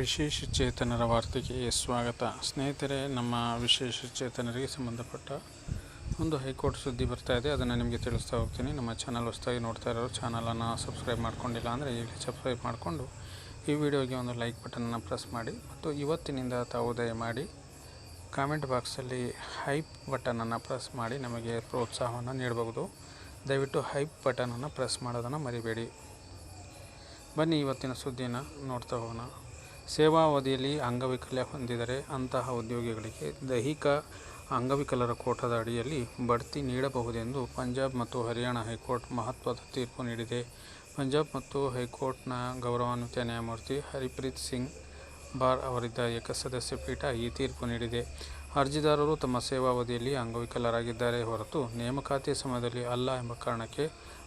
ವಿಶೇಷ ಚೇತನರ ವಾರ್ತೆಗೆ ಸ್ವಾಗತ. ಸ್ನೇಹಿತರೆ, ನಮ್ಮ ವಿಶೇಷ ಚೇತನರಿಗೆ ಸಂಬಂಧಪಟ್ಟ ಒಂದು ಹೈಕೋರ್ಟ್ ಸುದ್ದಿ ಬರ್ತಾ ಇದೆ. ಅದನ್ನು ನಿಮಗೆ ತಿಳಿಸ್ತಾ ಹೋಗ್ತೀನಿ. ನಮ್ಮ ಚಾನಲ್ ಹೊಸದಾಗಿ ನೋಡ್ತಾ ಇರೋರು ಚಾನಲನ್ನು ಸಬ್ಸ್ಕ್ರೈಬ್ ಮಾಡ್ಕೊಂಡಿಲ್ಲ ಅಂದರೆ ಈಗ ಸಬ್ಸ್ಕ್ರೈಬ್ ಮಾಡಿಕೊಂಡು ಈ ವಿಡಿಯೋಗೆ ಒಂದು ಲೈಕ್ ಬಟನನ್ನು ಪ್ರೆಸ್ ಮಾಡಿ ಮತ್ತು ಇವತ್ತಿನಿಂದ ತಾವು ದಯಮಾಡಿ ಕಾಮೆಂಟ್ ಬಾಕ್ಸಲ್ಲಿ ಹೈಪ್ ಬಟನನ್ನು ಪ್ರೆಸ್ ಮಾಡಿ ನಮಗೆ ಪ್ರೋತ್ಸಾಹವನ್ನು ನೀಡಬಹುದು. ದಯವಿಟ್ಟು ಹೈಪ್ ಬಟನನ್ನು ಪ್ರೆಸ್ ಮಾಡೋದನ್ನು ಮರಿಬೇಡಿ. ಬನ್ನಿ ಇವತ್ತಿನ ಸುದ್ದಿನ ನೋಡ್ತಾ ಹೋಗೋಣ. ಸೇವಾ ಅವಧಿಯಲ್ಲಿ ಅಂಗವೈಕಲ್ಯ ಹೊಂದಿದರೆ ಅಂತಹ ಉದ್ಯೋಗಿಗಳಿಗೆ ದೈಹಿಕ ಅಂಗವಿಕಲರ ಕೋಟಾದ ಅಡಿಯಲ್ಲಿ ಬಡ್ತಿ ನೀಡಬಹುದೆಂದು ಪಂಜಾಬ್ ಮತ್ತು ಹರಿಯಾಣ ಹೈಕೋರ್ಟ್ ಮಹತ್ವದ ತೀರ್ಪು ನೀಡಿದೆ. ಪಂಜಾಬ್ ಮತ್ತು ಹೈಕೋರ್ಟ್ನ ಗೌರವಾನ್ವಿತ ನ್ಯಾಯಮೂರ್ತಿ ಹರಿಪ್ರೀತ್ ಸಿಂಗ್ ಬಾರ್ ಅವರಿದ್ದ ಏಕಸದಸ್ಯ ಪೀಠ ಈ ತೀರ್ಪು ನೀಡಿದೆ. ಅರ್ಜಿದಾರರು ತಮ್ಮ ಸೇವಾವಧಿಯಲ್ಲಿ ಅಂಗವಿಕಲರಾಗಿದ್ದಾರೆ ಹೊರತು ನೇಮಕಾತಿ ಸಮಯದಲ್ಲಿ ಅಲ್ಲ ಎಂಬ ಕಾರಣಕ್ಕೆ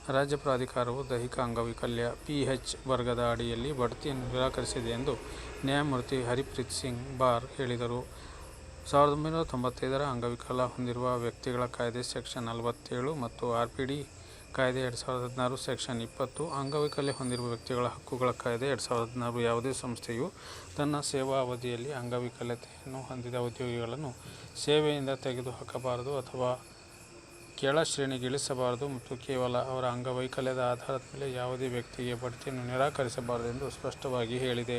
ರಾಜ್ಯ ಪ್ರಾಧಿಕಾರವು ದೈಹಿಕ ಅಂಗವೈಕಲ್ಯ ಪಿಎಚ್ ವರ್ಗದ ಅಡಿಯಲ್ಲಿ ಬಡ್ತಿಯನ್ನು ನಿರಾಕರಿಸಿದೆ ಎಂದು ನ್ಯಾಯಮೂರ್ತಿ ಹರಿಪ್ರೀತ್ ಸಿಂಗ್ ಬಾರ್ ಹೇಳಿದರು. ಸಾವಿರದ ಒಂಬೈನೂರ ತೊಂಬತ್ತೈದರ ಅಂಗವಿಕಲ ಹೊಂದಿರುವ ವ್ಯಕ್ತಿಗಳ ಕಾಯ್ದೆ ಸೆಕ್ಷನ್ ನಲವತ್ತೇಳು ಮತ್ತು ಆರ್ ಪಿ ಡಿ ಕಾಯ್ದೆ ಎರಡು ಸಾವಿರದ ಹದಿನಾರು ಸೆಕ್ಷನ್ ಇಪ್ಪತ್ತು ಅಂಗವೈಕಲ್ಯ ಹೊಂದಿರುವ ವ್ಯಕ್ತಿಗಳ ಹಕ್ಕುಗಳ ಕಾಯ್ದೆ ಎರಡು ಸಾವಿರದ ಹದಿನಾರು ಯಾವುದೇ ಸಂಸ್ಥೆಯು ತನ್ನ ಸೇವಾ ಅವಧಿಯಲ್ಲಿ ಅಂಗವಿಕಲತೆಯನ್ನು ಹೊಂದಿದ ಉದ್ಯೋಗಿಗಳನ್ನು ಸೇವೆಯಿಂದ ತೆಗೆದುಹಾಕಬಾರದು ಅಥವಾ ಕೆಳ ಶ್ರೇಣಿಗೆ ಇಳಿಸಬಾರದು ಮತ್ತು ಕೇವಲ ಅವರ ಅಂಗವೈಕಲ್ಯದ ಆಧಾರದ ಮೇಲೆ ಯಾವುದೇ ವ್ಯಕ್ತಿಗೆ ಬಡ್ತಿಯನ್ನು ನಿರಾಕರಿಸಬಾರದು ಎಂದು ಸ್ಪಷ್ಟವಾಗಿ ಹೇಳಿದೆ.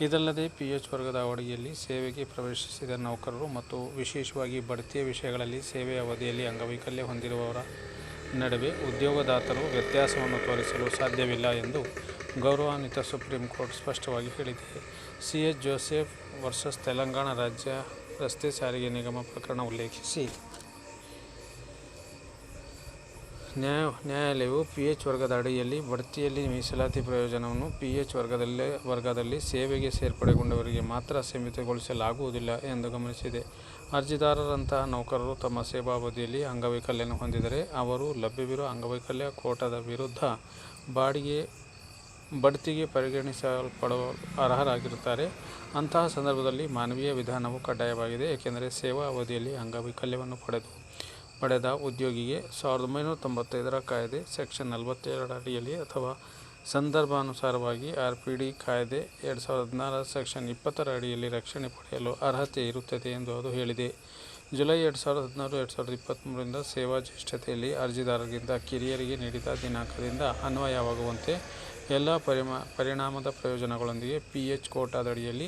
ಇದಲ್ಲದೆ ಪಿ ಎಚ್ ವರ್ಗದ ಅವಧಿಯಲ್ಲಿ ಸೇವೆಗೆ ಪ್ರವೇಶಿಸಿದ ನೌಕರರು ಮತ್ತು ವಿಶೇಷವಾಗಿ ಬಡ್ತಿಯ ವಿಷಯಗಳಲ್ಲಿ ಸೇವೆಯ ಅವಧಿಯಲ್ಲಿ ಅಂಗವೈಕಲ್ಯ ಹೊಂದಿರುವವರ ನಡುವೆ ಉದ್ಯೋಗದಾತರು ವ್ಯತ್ಯಾಸವನ್ನು ತೋರಿಸಲು ಸಾಧ್ಯವಿಲ್ಲ ಎಂದು ಗೌರವಾನ್ವಿತ ಸುಪ್ರೀಂ ಕೋರ್ಟ್ ಸ್ಪಷ್ಟವಾಗಿ ಹೇಳಿದೆ. C H Joseph versus Telangana ರಾಜ್ಯ ರಸ್ತೆ ಸಾರಿಗೆ ನಿಗಮ ಪ್ರಕರಣ ಉಲ್ಲೇಖಿಸಿ ನ್ಯಾಯ ನ್ಯಾಯಾಲಯವು ಪಿ ಎಚ್ ವರ್ಗದ ಅಡಿಯಲ್ಲಿ ಬಡ್ತಿಯಲ್ಲಿ ಮೀಸಲಾತಿ ಪ್ರಯೋಜನವನ್ನು ಪಿ ಎಚ್ ವರ್ಗದಲ್ಲೇ, ವರ್ಗದಲ್ಲಿ ಸೇವೆಗೆ ಸೇರ್ಪಡೆಗೊಂಡವರಿಗೆ ಮಾತ್ರ ಸೀಮಿತಗೊಳಿಸಲಾಗುವುದಿಲ್ಲ ಎಂದು ಗಮನಿಸಿದೆ. ಅರ್ಜಿದಾರರಂತಹ ನೌಕರರು ತಮ್ಮ ಸೇವಾವಧಿಯಲ್ಲಿ ಅಂಗವೈಕಲ್ಯವನ್ನು ಹೊಂದಿದರೆ ಅವರು ಲಭ್ಯವಿರುವ ಅಂಗವೈಕಲ್ಯ ಕೋಟಾದ ವಿರುದ್ಧ ಬಾಡಿಗೆ, ಬಡ್ತಿಗೆ ಪರಿಗಣಿಸಲ್ಪಡುವ ಅರ್ಹರಾಗಿರುತ್ತಾರೆ. ಅಂತಹ ಸಂದರ್ಭದಲ್ಲಿ ಮಾನವೀಯ ವಿಧಾನವು ಕಡ್ಡಾಯವಾಗಿದೆ, ಏಕೆಂದರೆ ಸೇವಾ ಅವಧಿಯಲ್ಲಿ ಅಂಗವೈಕಲ್ಯವನ್ನು ಪಡೆದು ಪಡೆದ ಉದ್ಯೋಗಿಗೆ ಸಾವಿರದ ಒಂಬೈನೂರ ತೊಂಬತ್ತೈದರ ಕಾಯ್ದೆ ಸೆಕ್ಷನ್ ನಲವತ್ತೇಳರ ಅಡಿಯಲ್ಲಿ ಅಥವಾ ಸಂದರ್ಭಾನುಸಾರವಾಗಿ ಆರ್ ಪಿ ಡಿ ಕಾಯ್ದೆ ಎರಡು ಸಾವಿರದ ಹದಿನಾರರ ಸೆಕ್ಷನ್ ಇಪ್ಪತ್ತರ ಅಡಿಯಲ್ಲಿ ರಕ್ಷಣೆ ಪಡೆಯಲು ಅರ್ಹತೆ ಇರುತ್ತದೆ ಎಂದು ಅದು ಹೇಳಿದೆ. ಜುಲೈ ಎರಡು ಸಾವಿರದ ಹದಿನಾರು, ಎರಡು ಸಾವಿರದ ಇಪ್ಪತ್ತ್ಮೂರರಿಂದ ಸೇವಾ ಜ್ಯೇಷ್ಠತೆಯಲ್ಲಿ ಅರ್ಜಿದಾರರಿಂದ ಕಿರಿಯರಿಗೆ ನೀಡಿದ ದಿನಾಂಕದಿಂದ ಅನ್ವಯವಾಗುವಂತೆ ಎಲ್ಲ ಪರಿಮಾ, ಪರಿಣಾಮದ ಪ್ರಯೋಜನಗಳೊಂದಿಗೆ ಪಿ ಎಚ್ ಕೋಟಾದಡಿಯಲ್ಲಿ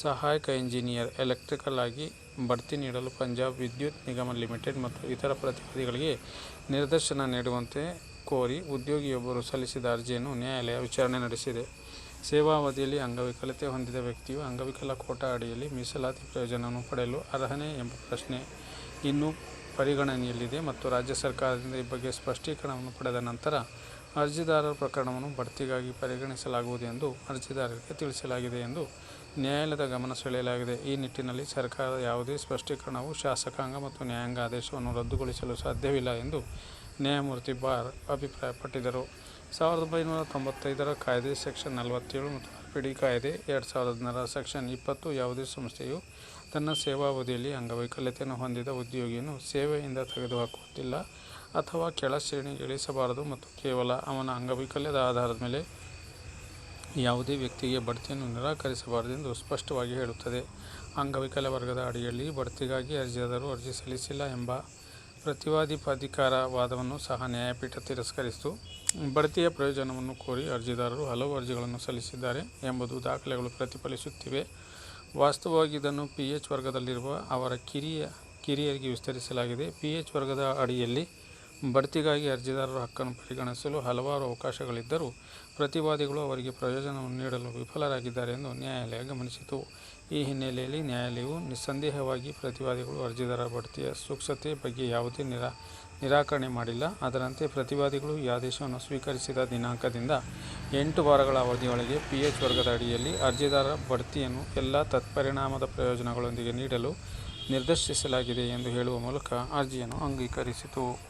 ಸಹಾಯಕ ಇಂಜಿನಿಯರ್ ಎಲೆಕ್ಟ್ರಿಕಲ್ ಆಗಿ ಬಡ್ತಿ ನೀಡಲು ಪಂಜಾಬ್ ವಿದ್ಯುತ್ ನಿಗಮ ಲಿಮಿಟೆಡ್ ಮತ್ತು ಇತರ ಪ್ರತಿನಿಧಿಗಳಿಗೆ ನಿರ್ದೇಶನ ನೀಡುವಂತೆ ಕೋರಿ ಉದ್ಯೋಗಿಯೊಬ್ಬರು ಸಲ್ಲಿಸಿದ ಅರ್ಜಿಯನ್ನು ನ್ಯಾಯಾಲಯ ವಿಚಾರಣೆ ನಡೆಸಿದೆ. ಸೇವಾವಧಿಯಲ್ಲಿ ಅಂಗವಿಕಲತೆ ಹೊಂದಿದ ವ್ಯಕ್ತಿಯು ಅಂಗವಿಕಲ ಕೋಟಾ ಅಡಿಯಲ್ಲಿ ಮೀಸಲಾತಿ ಪ್ರಯೋಜನವನ್ನು ಪಡೆಯಲು ಅರ್ಹನೇ ಎಂಬ ಪ್ರಶ್ನೆ ಇನ್ನೂ ಪರಿಗಣನೆಯಲ್ಲಿದೆ ಮತ್ತು ರಾಜ್ಯ ಸರ್ಕಾರದಿಂದ ಈ ಬಗ್ಗೆ ಸ್ಪಷ್ಟೀಕರಣವನ್ನು ಪಡೆದ ನಂತರ ಅರ್ಜಿದಾರರ ಪ್ರಕರಣವನ್ನು ಬಡ್ತಿಗಾಗಿ ಪರಿಗಣಿಸಲಾಗುವುದು ಎಂದು ಅರ್ಜಿದಾರರಿಗೆ ತಿಳಿಸಲಾಗಿದೆ ಎಂದು ನ್ಯಾಯಾಲಯದ ಗಮನ ಸೆಳೆಯಲಾಗಿದೆ. ಈ ನಿಟ್ಟಿನಲ್ಲಿ ಸರ್ಕಾರದ ಯಾವುದೇ ಸ್ಪಷ್ಟೀಕರಣವು ಶಾಸಕಾಂಗ ಮತ್ತು ನ್ಯಾಯಾಂಗ ಆದೇಶವನ್ನು ರದ್ದುಗೊಳಿಸಲು ಸಾಧ್ಯವಿಲ್ಲ ಎಂದು ನ್ಯಾಯಮೂರ್ತಿ ಬಾರ್ ಅಭಿಪ್ರಾಯಪಟ್ಟಿದ್ದರು. ಸಾವಿರದ ಒಂಬೈನೂರ ತೊಂಬತ್ತೈದರ ಕಾಯ್ದೆ ಸೆಕ್ಷನ್ ನಲವತ್ತೇಳು ಮತ್ತು ಪಿಡಿ ಕಾಯ್ದೆ ಎರಡು ಸಾವಿರದ ಹದಿನಾರರ ಸೆಕ್ಷನ್ ಇಪ್ಪತ್ತು ಯಾವುದೇ ಸಂಸ್ಥೆಯು ತನ್ನ ಸೇವಾವಧಿಯಲ್ಲಿ ಅಂಗವೈಕಲ್ಯತೆಯನ್ನು ಹೊಂದಿದ ಉದ್ಯೋಗಿಯನ್ನು ಸೇವೆಯಿಂದ ತೆಗೆದುಹಾಕುವುದಿಲ್ಲ ಅಥವಾ ಕೆಳ ಶ್ರೇಣಿಗೆ ಇಳಿಸಬಾರದು ಮತ್ತು ಕೇವಲ ಅವನ ಅಂಗವೈಕಲ್ಯದ ಆಧಾರದ ಮೇಲೆ ಯಾವುದೇ ವ್ಯಕ್ತಿಗೆ ಬಡ್ತಿಯನ್ನು ನಿರಾಕರಿಸಬಾರದು ಎಂದು ಸ್ಪಷ್ಟವಾಗಿ ಹೇಳುತ್ತದೆ. ಅಂಗವಿಕಲ ವರ್ಗದ ಅಡಿಯಲ್ಲಿ ಬಡ್ತಿಗಾಗಿ ಅರ್ಜಿದಾರರು ಅರ್ಜಿ ಸಲ್ಲಿಸಿಲ್ಲ ಎಂಬ ಪ್ರತಿವಾದಿ ಪ್ರಾಧಿಕಾರ ವಾದವನ್ನು ಸಹ ನ್ಯಾಯಪೀಠ ತಿರಸ್ಕರಿಸಿತು. ಬಡ್ತಿಯ ಪ್ರಯೋಜನವನ್ನು ಕೋರಿ ಅರ್ಜಿದಾರರು ಹಲವು ಅರ್ಜಿಗಳನ್ನು ಸಲ್ಲಿಸಿದ್ದಾರೆ ಎಂಬುದು ದಾಖಲೆಗಳು ಪ್ರತಿಫಲಿಸುತ್ತಿವೆ. ವಾಸ್ತವವಾಗಿ ಇದನ್ನು ಪಿ ಎಚ್ ವರ್ಗದಲ್ಲಿರುವ ಅವರ ಕಿರಿಯ ಕಿರಿಯರಿಗೆ ವಿಸ್ತರಿಸಲಾಗಿದೆ. ಪಿ ಎಚ್ ವರ್ಗದ ಅಡಿಯಲ್ಲಿ ಬಡ್ತಿಗಾಗಿ ಅರ್ಜಿದಾರರ ಹಕ್ಕನ್ನು ಪರಿಗಣಿಸಲು ಹಲವಾರು ಅವಕಾಶಗಳಿದ್ದರೂ ಪ್ರತಿವಾದಿಗಳು ಅವರಿಗೆ ಪ್ರಯೋಜನವನ್ನು ನೀಡಲು ವಿಫಲರಾಗಿದ್ದಾರೆ ಎಂದು ನ್ಯಾಯಾಲಯ ಗಮನಿಸಿತು. ಈ ಹಿನ್ನೆಲೆಯಲ್ಲಿ ನ್ಯಾಯಾಲಯವು ನಿಸ್ಸಂದೇಹವಾಗಿ ಪ್ರತಿವಾದಿಗಳು ಅರ್ಜಿದಾರರ ಬಡ್ತಿಯ ಸೂಕ್ಷ್ಮತೆ ಬಗ್ಗೆ ಯಾವುದೇ ನಿರಾ ನಿರಾಕರಣೆ ಮಾಡಿಲ್ಲ. ಅದರಂತೆ ಪ್ರತಿವಾದಿಗಳು ಈ ಆದೇಶವನ್ನು ಸ್ವೀಕರಿಸಿದ ದಿನಾಂಕದಿಂದ ಎಂಟು ವಾರಗಳ ಅವಧಿಯೊಳಗೆ ಪಿ ಎಚ್ ವರ್ಗದ ಅಡಿಯಲ್ಲಿ ಅರ್ಜಿದಾರರ ಬಡ್ತಿಯನ್ನು ಎಲ್ಲ ತತ್ಪರಿಣಾಮದ ಪ್ರಯೋಜನಗಳೊಂದಿಗೆ ನೀಡಲು ನಿರ್ದೇಶಿಸಲಾಗಿದೆ ಎಂದು ಹೇಳುವ ಮೂಲಕ ಅರ್ಜಿಯನ್ನು ಅಂಗೀಕರಿಸಿತು.